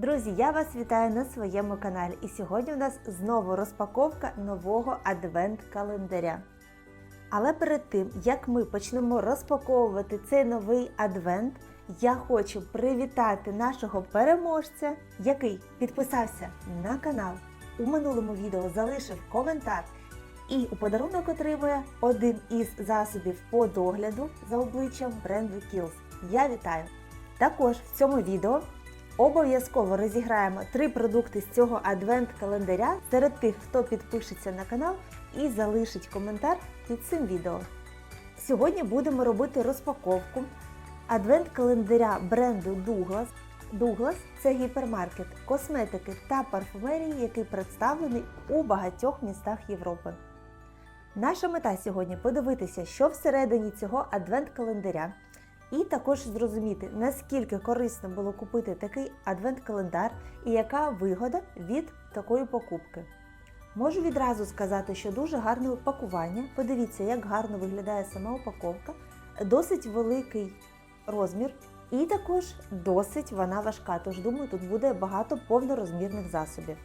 Друзі, я вас вітаю на своєму каналі. І сьогодні у нас знову розпаковка нового адвент-календаря. Але перед тим, як ми почнемо розпаковувати цей новий адвент, я хочу привітати нашого переможця, який підписався на канал. У минулому відео залишив коментар і у подарунок отримує один із засобів по догляду за обличчям бренду Kiehl's. Я вітаю! Також в цьому відео обов'язково розіграємо три продукти з цього адвент-календаря серед тих, хто підпишеться на канал і залишить коментар під цим відео. Сьогодні будемо робити розпаковку адвент-календаря бренду Douglas. Douglas – це гіпермаркет косметики та парфумерії, який представлений у багатьох містах Європи. Наша мета сьогодні подивитися, що всередині цього адвент-календаря, і також зрозуміти, наскільки корисно було купити такий адвент-календар і яка вигода від такої покупки. Можу відразу сказати, що дуже гарне упакування. Подивіться, як гарно виглядає сама упаковка, досить великий розмір, і також досить вона важка. Тож думаю, тут буде багато повнорозмірних засобів.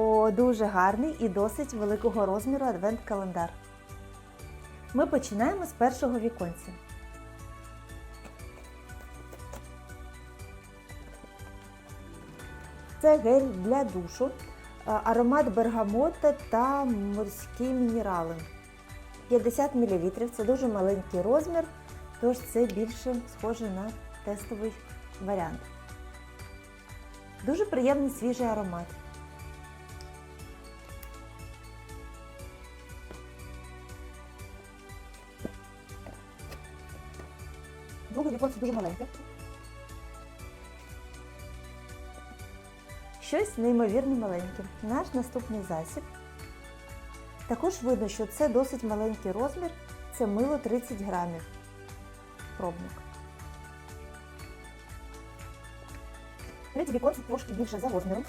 О, дуже гарний і досить великого розміру адвент-календар. Ми починаємо з першого віконця. Це гель для душу, аромат бергамота та морські мінерали. 50 мл це дуже маленький розмір, тож це більше схоже на тестовий варіант. Дуже приємний свіжий аромат. Друге віконце дуже маленьке. Щось неймовірно маленьке. Наш наступний засіб. Також видно, що це досить маленький розмір, це мило 30 грамів. Пробник. Третє віконце трошки більше за розміром.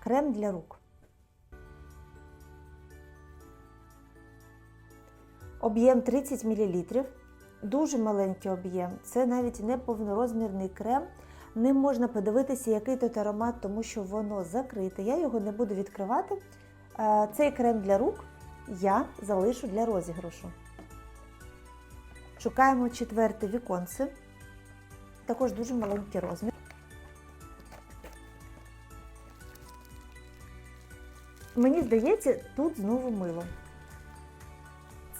Крем для рук. Об'єм 30 мл. Дуже маленький об'єм. Це навіть не повнорозмірний крем. Ним можна подивитися, який тут аромат, тому що воно закрите. Я його не буду відкривати. Е, Цей крем для рук я залишу для розіграшу. Шукаємо четверте віконце. Також дуже маленький розмір. Мені здається, тут знову мило.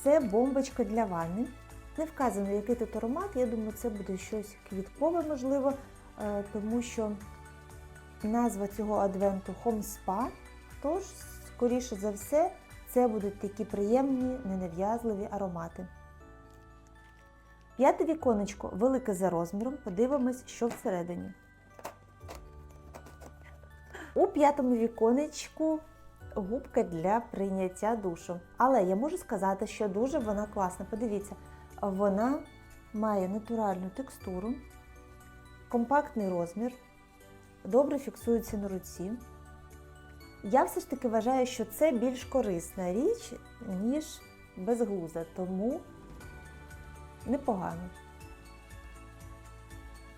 Це бомбочка для ванни. Не вказано, який тут аромат. Я думаю, це буде щось квіткове, можливо, е, тому що назва цього адвенту Home Spa. Тож, скоріше за все, це будуть такі приємні, ненав'язливі аромати. П'яте віконечко велике за розміром. Подивимось, що всередині. У п'ятому віконечку губка для прийняття душу. Але я можу сказати, що дуже вона класна. Подивіться, вона має натуральну текстуру, компактний розмір, добре фіксується на руці. Я все ж таки вважаю, що це більш корисна річ, ніж безглуза, тому непогано.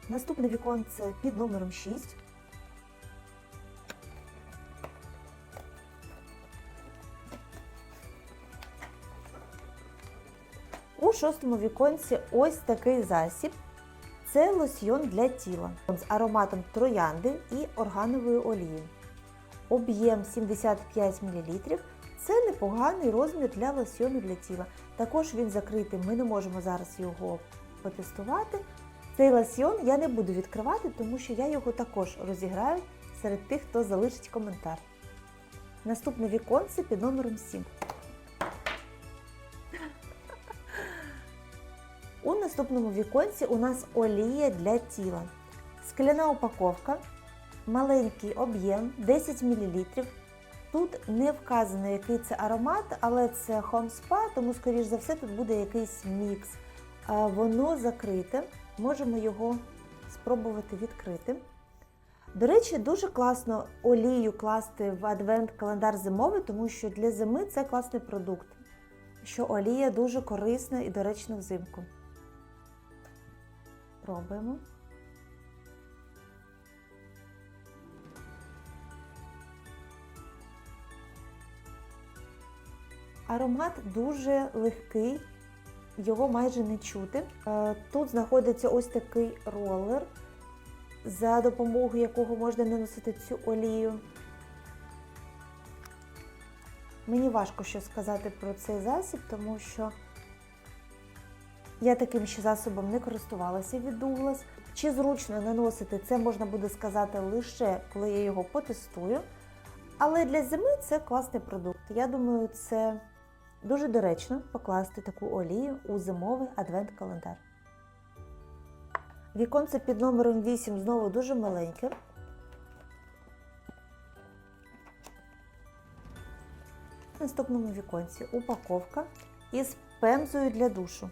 Наступне віконце під номером 6. Шостому віконці ось такий засіб. Це лосьйон для тіла з ароматом троянди і органової олії. Об'єм 75 мл. Це непоганий розмір для лосьйону для тіла. Також він закритий, ми не можемо зараз його потестувати. Цей лосьйон я не буду відкривати, тому що я його також розіграю серед тих, хто залишить коментар. Наступне віконце під номером 7. У наступному віконці у нас олія для тіла. Скляна упаковка, маленький об'єм 10 мл. Тут не вказано, який це аромат, але це Spa, тому, скоріш за все, тут буде якийсь мікс. Воно закрите, можемо його спробувати відкрити. До речі, дуже класно олію класти в адвент-календар зимовий, тому що для зими це класний продукт. що олія дуже корисна і доречна взимку. Пробуємо. Аромат дуже легкий, його майже не чути. Е, Тут знаходиться ось такий ролер, за допомогою якого можна наносити цю олію. Мені важко що сказати про цей засіб, тому що я таким ще засобом не користувалася від Douglas. Чи зручно наносити, це можна буде сказати лише коли я його потестую. Але для зими це класний продукт. Я думаю, це дуже доречно покласти таку олію у зимовий адвент-календар. Віконце під номером 8 знову дуже маленьке. В наступному віконці упаковка із пемзою для душу.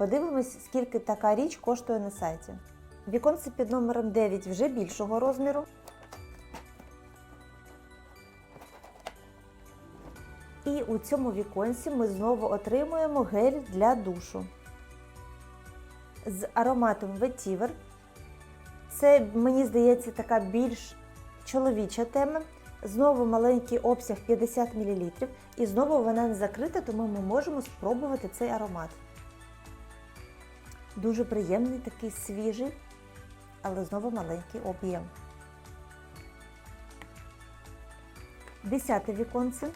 Подивимось, скільки така річ коштує на сайті. Віконце під номером 9 вже більшого розміру. І у цьому віконці ми знову отримуємо гель для душу з ароматом Vetiver. Це, мені здається, така більш чоловіча тема. Знову маленький обсяг 50 мл. І знову вона не закрита, тому ми можемо спробувати цей аромат. Дуже приємний, такий свіжий, але знову маленький об'єм. Десяте віконце.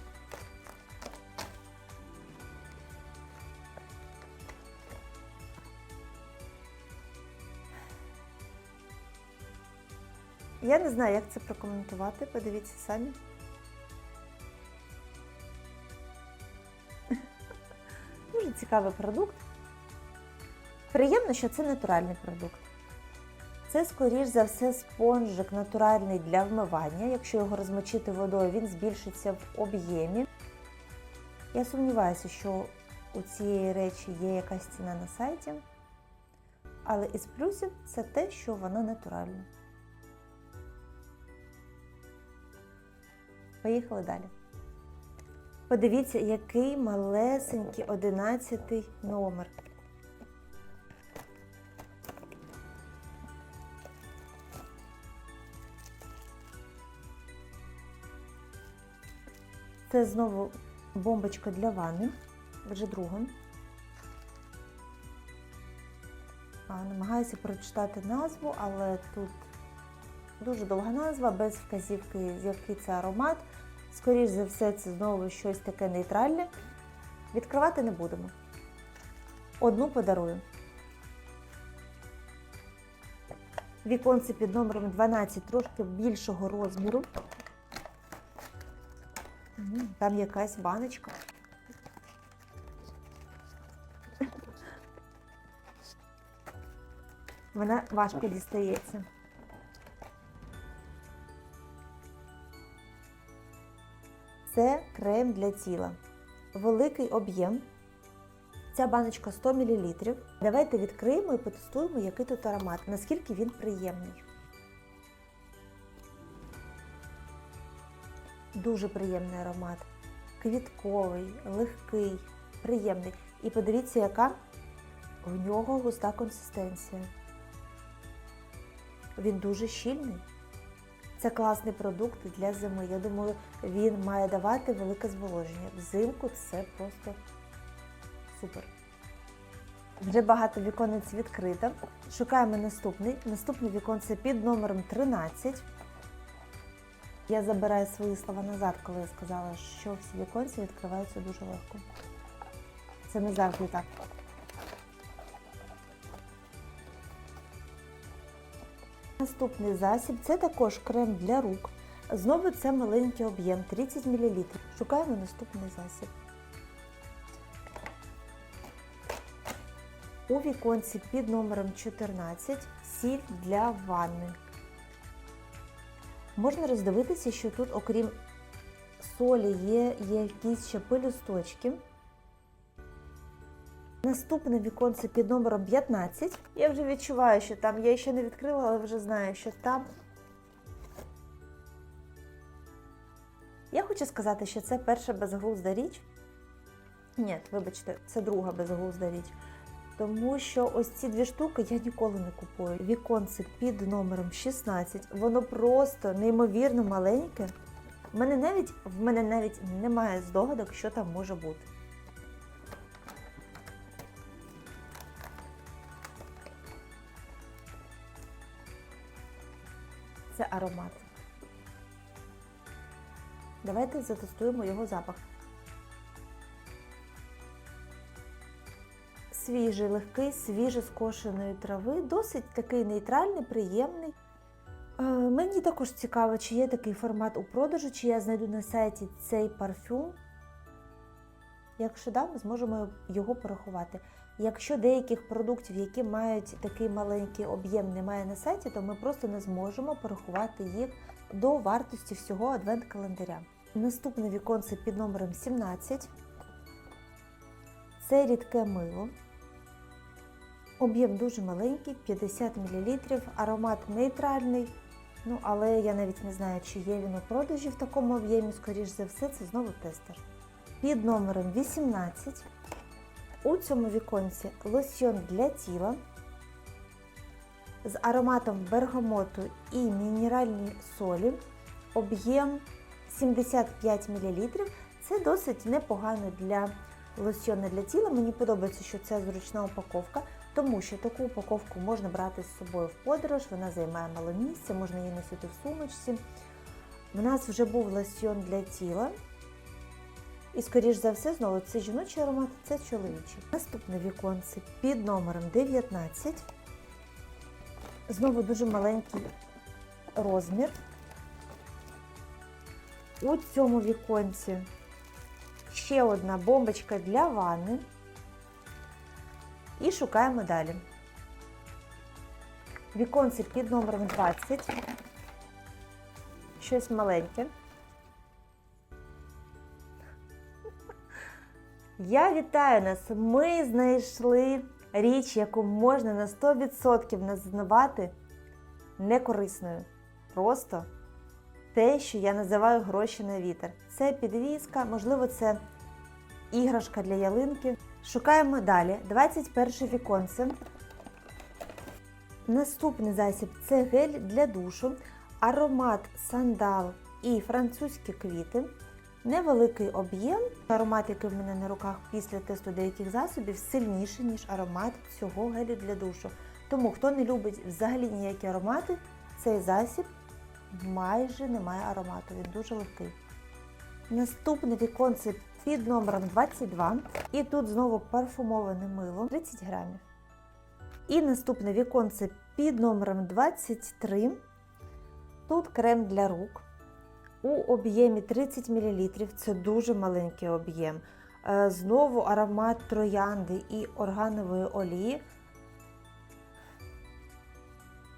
Я не знаю, як це прокоментувати, подивіться самі. Дуже цікавий продукт. Приємно, що це натуральний продукт. Це, скоріш за все, спонжик натуральний для вмивання. Якщо його розмочити водою, він збільшиться в об'ємі. Я сумніваюся, що у цієї речі є якась ціна на сайті. Але із плюсів це те, що вона натуральна. Поїхали далі. Подивіться, який малесенький одинадцятий номер. Це знову бомбочка для ванни, вже друга. Намагаюся прочитати назву, але тут дуже довга назва, без вказівки, який це аромат. Скоріше за все, це знову щось таке нейтральне. Відкривати не будемо. Одну подарую. Віконце під номером 12 трошки більшого розміру. Там якась баночка. Вона важко дістається. Це крем для тіла. Великий об'єм. Ця баночка 100 мл. Давайте відкриємо і потестуємо, який тут аромат, наскільки він приємний. Дуже приємний аромат. Квітковий, легкий, приємний. І подивіться, яка в нього густа консистенція. Він дуже щільний. Це класний продукт для зими. Я думаю, він має давати велике зволоження. Взимку це просто супер. Вже багато віконець відкрито. Шукаємо наступний. Наступне віконце під номером 13. Я забираю свої слова назад, коли я сказала, що всі віконці відкриваються дуже легко. Це не завжди так. Наступний засіб це також крем для рук. Знову це маленький об'єм 30 мл. Шукаємо наступний засіб. У віконці під номером 14 сіль для ванни. Можна роздивитися, що тут, окрім солі, є, є якісь ще пелюсточки. Наступне віконце під номером 15. Я вже відчуваю, що там, я ще не відкрила, але вже знаю, що там. Я хочу сказати, що це перша безглузда річ. Ні, вибачте, це друга безглузда річ. Тому що ось ці дві штуки я ніколи не купую. Віконце під номером 16, воно просто неймовірно маленьке. В мене навіть в мене навіть немає здогадок, що там може бути. Це аромат. Давайте затестуємо його запах. Свіжий, легкий, свіже скошеної трави, досить такий нейтральний, приємний. Е, Мені також цікаво, чи є такий формат у продажу, чи я знайду на сайті цей парфюм. Якщо да, ми зможемо його порахувати. Якщо деяких продуктів, які мають такий маленький об'єм, немає на сайті, то ми просто не зможемо порахувати їх до вартості всього адвент-календаря. Наступне віконце під номером 17. Це рідке мило. Об'єм дуже маленький, 50 мл, аромат нейтральний. Ну, але я навіть не знаю, чи є він у продажі в такому об'ємі, скоріш за все, це знову тестер. Під номером 18. У цьому віконці лосьйон для тіла з ароматом бергамоту і мінеральні солі. Об'єм 75 мл. Це досить непогано для лосьйону для тіла. Мені подобається, що це зручна упаковка, тому що таку упаковку можна брати з собою в подорож, вона займає мало місця, можна її носити в сумочці. У нас вже був лосьйон для тіла. І, скоріш за все, знову це жіночий аромат, це чоловічий. Наступне віконце під номером 19. Знову дуже маленький розмір. У цьому віконці ще одна бомбочка для ванни. І шукаємо далі. Віконце під номером 20. Щось маленьке. Я вітаю нас! Ми знайшли річ, яку можна на 100% назвати некорисною. Просто те, що я називаю гроші на вітер. Це підвіска, можливо, це іграшка для ялинки. Шукаємо далі. 21 віконце. Наступний засіб це гель для душу, аромат сандал і французькі квіти. Невеликий об'єм. Аромат, який в мене на руках після тесту деяких засобів, сильніший, ніж аромат цього гелю для душу. Тому, хто не любить взагалі ніякі аромати, цей засіб майже не має аромату, він дуже легкий. Наступне віконце під номером 22. І тут знову парфумоване мило 30 грамів. І наступне віконце під номером 23. Тут крем для рук. У об'ємі 30 мл. Це дуже маленький об'єм. Е, Знову аромат троянди і органової олії.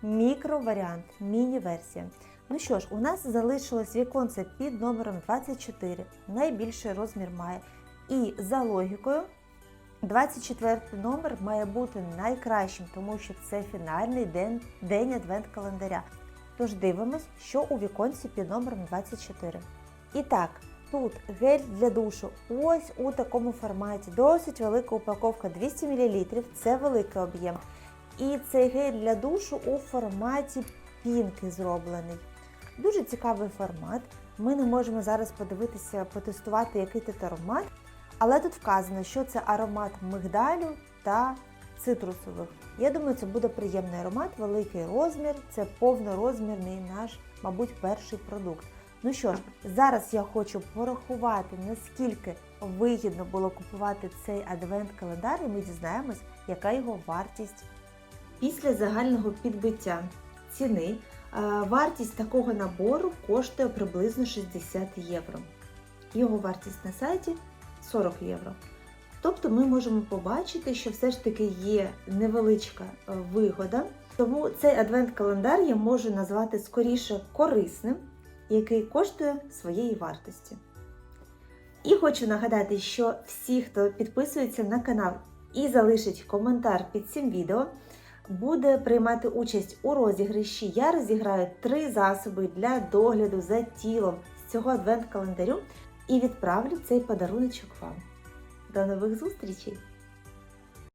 Мікроваріант, міні-версія. Ну що ж, у нас залишилось віконце під номером 24. Найбільший розмір має. І за логікою, 24 номер має бути найкращим, тому що це фінальний день, день адвент-календаря. Тож дивимось, що у віконці під номером 24. І так, тут гель для душу. Ось у такому форматі. Досить велика упаковка 200 мл. Це великий об'єм. І цей гель для душу у форматі пінки зроблений. Дуже цікавий формат. Ми не можемо зараз подивитися, потестувати, який тут аромат. Але тут вказано, що це аромат мигдалю та цитрусових. Я думаю, це буде приємний аромат, великий розмір, це повнорозмірний наш, мабуть, перший продукт. Ну що ж, зараз я хочу порахувати, наскільки вигідно було купувати цей адвент-календар, і ми дізнаємось, яка його вартість. Після загального підбиття ціни вартість такого набору коштує приблизно 60 євро. Його вартість на сайті 40 євро. Тобто ми можемо побачити, що все ж таки є невеличка е, вигода. Тому цей адвент-календар я можу назвати скоріше корисним, який коштує своєї вартості. І хочу нагадати, що всі, хто підписується на канал і залишить коментар під цим відео, буде приймати участь у розіграші. Я розіграю три засоби для догляду за тілом з цього адвент-календарю і відправлю цей подаруночок вам. До нових зустрічей!